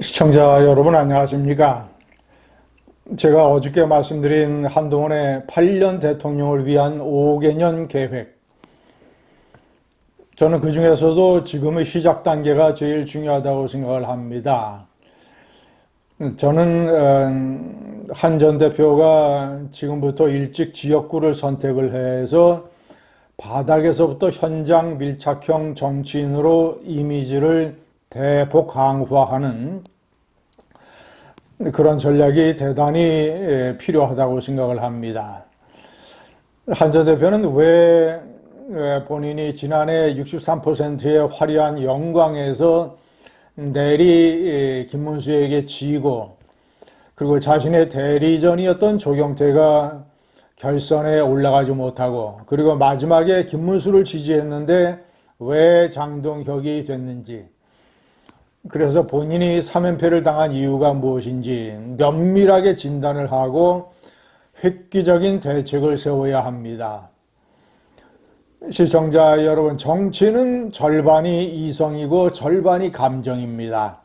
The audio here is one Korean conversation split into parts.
시청자 여러분 안녕하십니까? 제가 어저께 말씀드린 한동훈의 8년 대통령을 위한 5개년 계획. 저는 그 중에서도 지금의 시작 단계가 제일 중요하다고 생각을 합니다. 저는 어, 한전 대표가 지금부터 일찍 지역구를 선택을 해서 바닥에서부터 현장 밀착형 정치인으로 이미지를 대폭 강화하는 그런 전략이 대단히 예, 필요하다고 생각을 합니다. 한전 대표는 왜 본인이 지난해 63%의 화려한 영광에서 내리 예, 김문수에게 지고 그리고 자신의 대리전이었던 조경태가 결선에 올라가지 못하고 그리고 마지막에 김문수를 지지했는데 왜 장동혁이 됐는지 그래서 본인이 3연패를 당한 이유가 무엇인지 면밀하게 진단을 하고 획기적인 대책을 세워야 합니다. 시청자 여러분, 정치는 절반이 이성이고 절반이 감정입니다.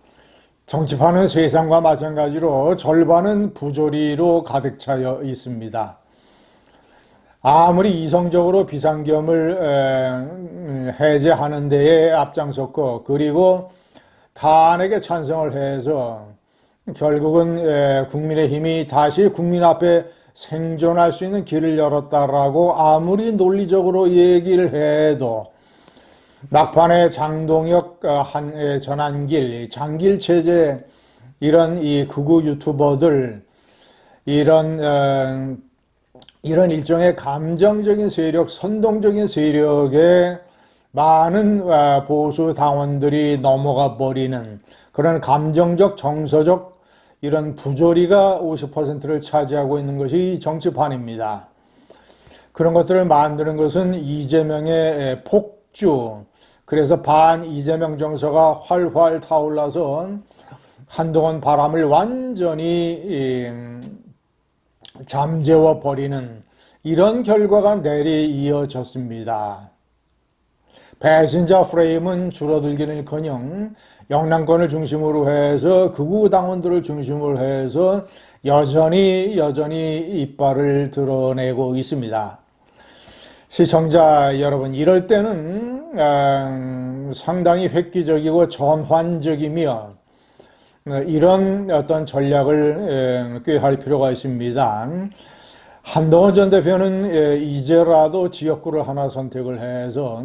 정치판은 세상과 마찬가지로 절반은 부조리로 가득 차여 있습니다. 아무리 이성적으로 비상겸을 해제하는 데에 앞장섰고 그리고 탄핵에 찬성을 해서 결국은 국민의힘이 다시 국민 앞에 생존할 수 있는 길을 열었다라고 아무리 논리적으로 얘기를 해도 막판에 장동혁 어, 한 전환길 장길 체제 이런 이 극우 유튜버들 이런 어, 이런 일종의 감정적인 세력, 선동적인 세력에 많은 아, 보수 당원들이 넘어가 버리는 그런 감정적, 정서적 이런 부조리가 50%를 차지하고 있는 것이 정치판입니다. 그런 것들을 만드는 것은 이재명의 폭주, 그래서 반 이재명 정서가 활활 타올라서 한동안 바람을 완전히 잠재워 버리는 이런 결과가 내리 이어졌습니다. 배신자 프레임은 줄어들기는커녕 영남권을 중심으로 해서 극우 당원들을 중심으로 해서 여전히 여전히 이빨을 드러내고 있습니다. 시청자 여러분, 이럴 때는 어, 상당히 획기적이고 전환적이며 어, 이런 어떤 전략을 꾀할 필요가 있습니다. 한동훈 전 대표는 이제라도 지역구를 하나 선택을 해서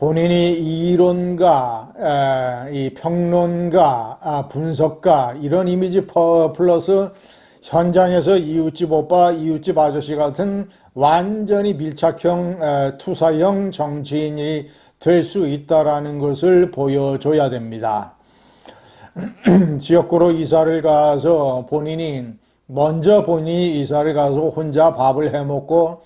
본인이 이론가, 이 평론가, 아, 분석가 이런 이미지 플러스 현장에서 이웃집 오빠, 이웃집 아저씨 같은 완전히 밀착형 투사형 정치인이 될 수 있다라는 것을 보여줘야 됩니다. 지역구로 이사를 가서 본인이 먼저 본인이 이사를 가서 혼자 밥을 해먹고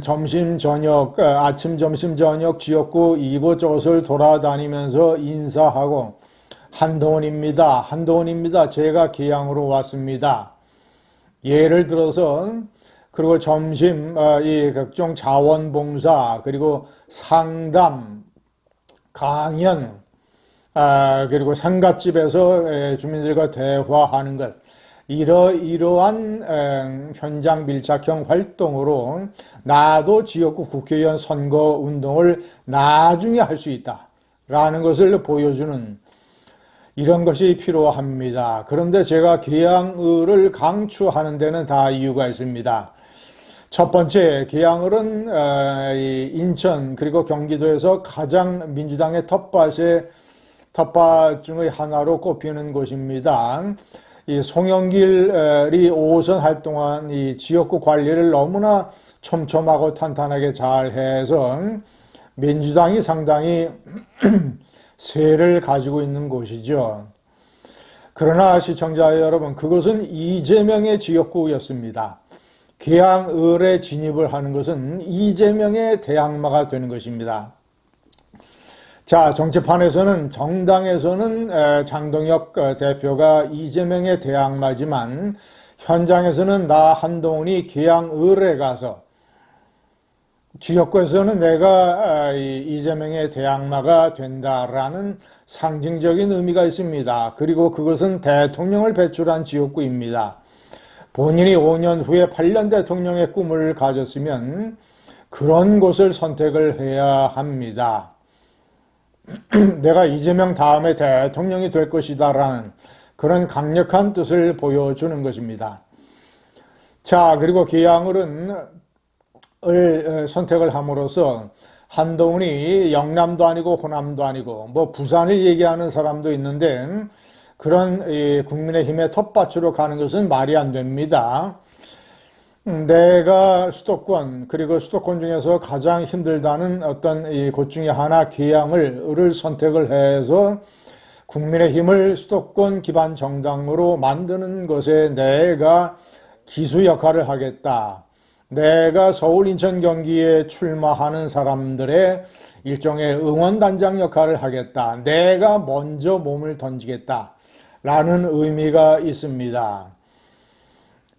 점심 저녁 아침 점심 저녁 지역구 이곳저곳을 돌아다니면서 인사하고 한동훈입니다. 한동훈입니다. 제가 기양으로 왔습니다. 예를 들어서 그리고 점심 어, 이 각종 자원봉사 그리고 상담 강연 아, 그리고 상갓집에서 주민들과 대화하는 것 이러, 이러한 현장 밀착형 활동으로 나도 지역구 국회의원 선거 운동을 나중에 할 수 있다. 라는 것을 보여주는 이런 것이 필요합니다. 그런데 제가 계양을을 강추하는 데는 다 이유가 있습니다. 첫 번째, 계양을은 인천 그리고 경기도에서 가장 민주당의 텃밭에 텃밭 중의 하나로 꼽히는 곳입니다. 이 송영길이 5선 활동한 이 지역구 관리를 너무나 촘촘하고 탄탄하게 잘 해서 민주당이 상당히 세를 가지고 있는 곳이죠. 그러나 시청자 여러분, 그것은 이재명의 지역구였습니다. 계양을에 진입을 하는 것은 이재명의 대항마가 되는 것입니다. 자, 정치판에서는 정당에서는 장동혁 어, 대표가 이재명의 대항마지만 현장에서는 나 한동훈이 계양을에 가서 지역구에서는 내가 아, 이 이재명의 대항마가 된다라는 상징적인 의미가 있습니다. 그리고 그것은 대통령을 배출한 지역구입니다. 본인이 5년 후에 8년 대통령의 꿈을 가졌으면 그런 곳을 선택을 해야 합니다. 내가 이재명 다음에 대통령이 될 것이다 라는 그런 강력한 뜻을 보여주는 것입니다. 자, 그리고 기양을은 을 선택을 함으로써 한동훈이 영남도 아니고 호남도 아니고 뭐 부산을 얘기하는 사람도 있는데 그런 국민의힘의 텃밭으로 가는 것은 말이 안 됩니다. 내가 수도권 그리고 수도권 중에서 가장 힘들다는 어떤 곳 중에 하나 기양을 선택을 해서 국민의힘을 수도권 기반 정당으로 만드는 것에 내가 기수 역할을 하겠다. 내가 서울, 인천, 경기에 출마하는 사람들의 일종의 응원단장 역할을 하겠다. 내가 먼저 몸을 던지겠다. 라는 의미가 있습니다.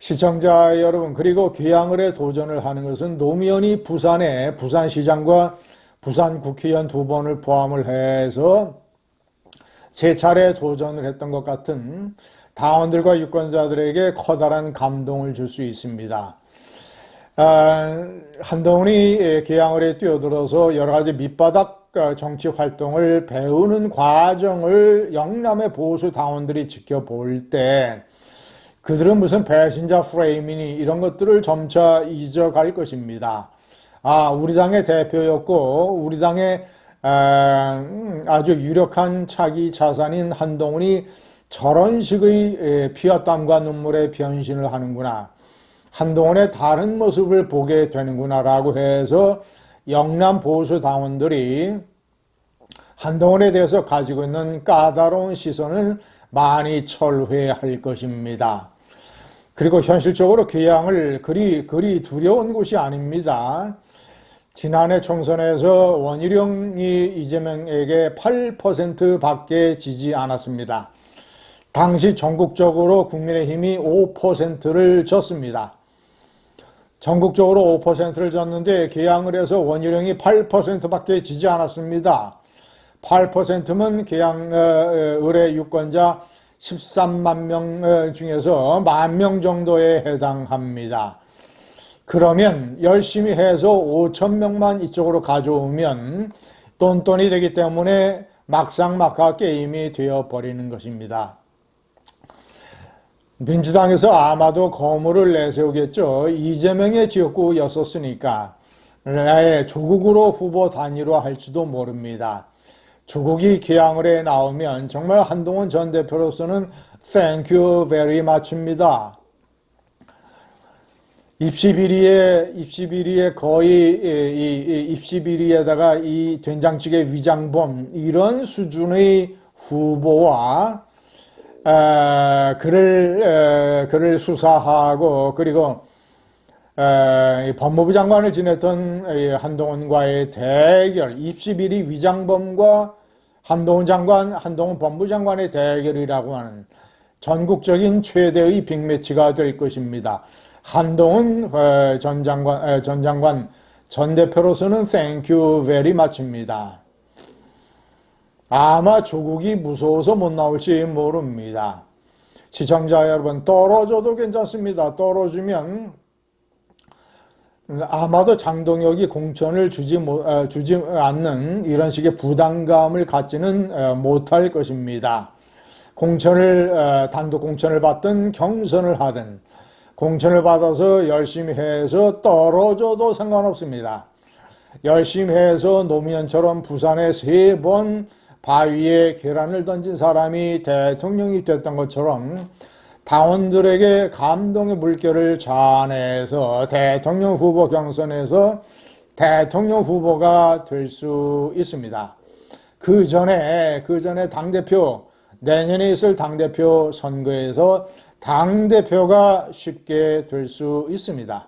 시청자 여러분, 그리고 귀향을에 도전을 하는 것은 노무현이 부산에 부산시장과 부산 국회의원 두 번을 포함을 해서 세 차례 도전을 했던 것 같은 당원들과 유권자들에게 커다란 감동을 줄 수 있습니다. 아, 한동훈이 개항을에 뛰어들어서 여러 가지 밑바닥 정치 활동을 배우는 과정을 영남의 보수 당원들이 지켜볼 때 그들은 무슨 배신자 프레이밍이 이런 것들을 점차 잊어갈 것입니다. 아, 우리 당의 대표였고 우리 당의 아주 유력한 차기 자산인 한동훈이 저런 식의 피와 땀과 눈물의 변신을 하는구나. 한동훈의 다른 모습을 보게 되는구나라고 해서 영남 보수 당원들이 한동훈에 대해서 가지고 있는 까다로운 시선을 많이 철회할 것입니다. 그리고 현실적으로 개항을 그리 그리 두려운 곳이 아닙니다. 지난해 총선에서 원희룡이 이재명에게 8% 밖에 지지 않았습니다. 당시 전국적으로 국민의힘이 5%를 졌습니다. 전국적으로 5%를 졌는데 개항을 해서 원희룡이 8%밖에 지지 않았습니다. 8%면 개항 의뢰 유권자 13만 명 중에서 만 명 정도에 해당합니다. 그러면 열심히 해서 5천 명만 이쪽으로 가져오면 돈돈이 되기 때문에 막상막하 게임이 되어 버리는 것입니다. 민주당에서 아마도 거물을 내세우겠죠. 이재명의 지역구였었으니까 조국으로 후보 단일화할지도 모릅니다. 조국이 기항을 해 나오면 정말 한동훈 전 대표로서는 thank you very much입니다. 입시 비리에 입시 비리에 거의 이, 이 입시 비리에다가 이 된장찌개 위장범 이런 수준의 후보와 에, 그를 에, 그를 수사하고 그리고 에, 법무부 장관을 지냈던 한동훈과의 대결, 입시비리 위장범과 한동훈 장관, 한동훈 법무장관의 대결이라고 하는 전국적인 최대의 빅매치가 될 것입니다. 한동훈 전 장관, 전 장관, 전 대표로서는 땡큐 베리 마치입니다. 아마 조국이 무서워서 못 나올지 모릅니다. 시청자 여러분 떨어져도 괜찮습니다. 떨어지면 아마도 장동혁이 공천을 주지, 어, 주지 않는 이런 식의 부담감을 갖지는 어, 못할 것입니다. 공천을 어, 단독 공천을 받든 경선을 하든 공천을 받아서 열심히 해서 떨어져도 상관없습니다. 열심히 해서 노무현처럼 부산에 세 번 바위에 계란을 던진 사람이 대통령이 됐던 것처럼 당원들에게 감동의 물결을 자아내서 대통령 후보 경선에서 대통령 후보가 될 수 있습니다. 그 전에, 그 전에 당대표, 내년에 있을 당대표 선거에서 당대표가 쉽게 될 수 있습니다.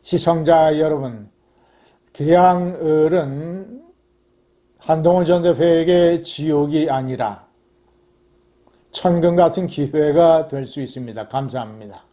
시청자 여러분, 계양을은 한동훈 전 대표에게 지옥이 아니라 천금 같은 기회가 될 수 있습니다. 감사합니다.